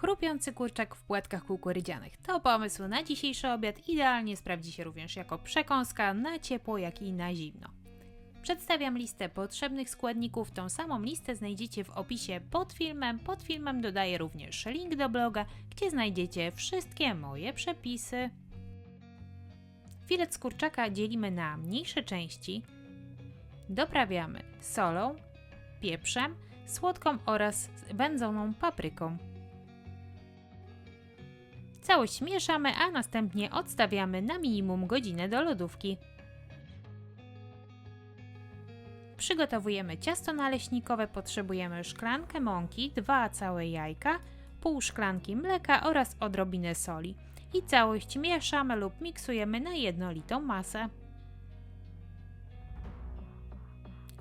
Chrupiący kurczak w płatkach kukurydzianych to pomysł na dzisiejszy obiad. Idealnie sprawdzi się również jako przekąska na ciepło, jak i na zimno. Przedstawiam listę potrzebnych składników. Tą samą listę znajdziecie w opisie pod filmem. Pod filmem dodaję również link do bloga, gdzie znajdziecie wszystkie moje przepisy. Filet z kurczaka dzielimy na mniejsze części. Doprawiamy solą, pieprzem, słodką oraz wędzoną papryką. Całość mieszamy, a następnie odstawiamy na minimum godzinę do lodówki. Przygotowujemy ciasto naleśnikowe. Potrzebujemy szklankę mąki, dwa całe jajka, pół szklanki mleka oraz odrobinę soli. I całość mieszamy lub miksujemy na jednolitą masę.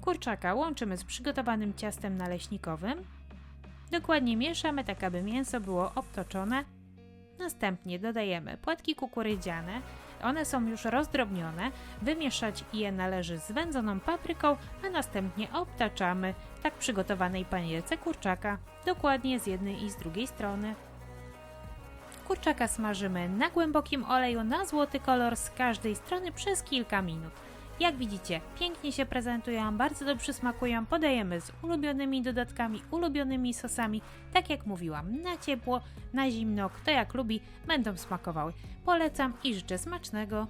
Kurczaka łączymy z przygotowanym ciastem naleśnikowym. Dokładnie mieszamy, tak aby mięso było obtoczone. Następnie dodajemy płatki kukurydziane. One są już rozdrobnione. Wymieszać je należy z wędzoną papryką, a następnie obtaczamy w tak przygotowanej panierce kurczaka, dokładnie z jednej i z drugiej strony. Kurczaka smażymy na głębokim oleju na złoty kolor z każdej strony przez kilka minut. Jak widzicie, pięknie się prezentują, bardzo dobrze smakują. Podajemy z ulubionymi dodatkami, ulubionymi sosami. Tak jak mówiłam, na ciepło, na zimno, kto jak lubi, będą smakowały. Polecam i życzę smacznego.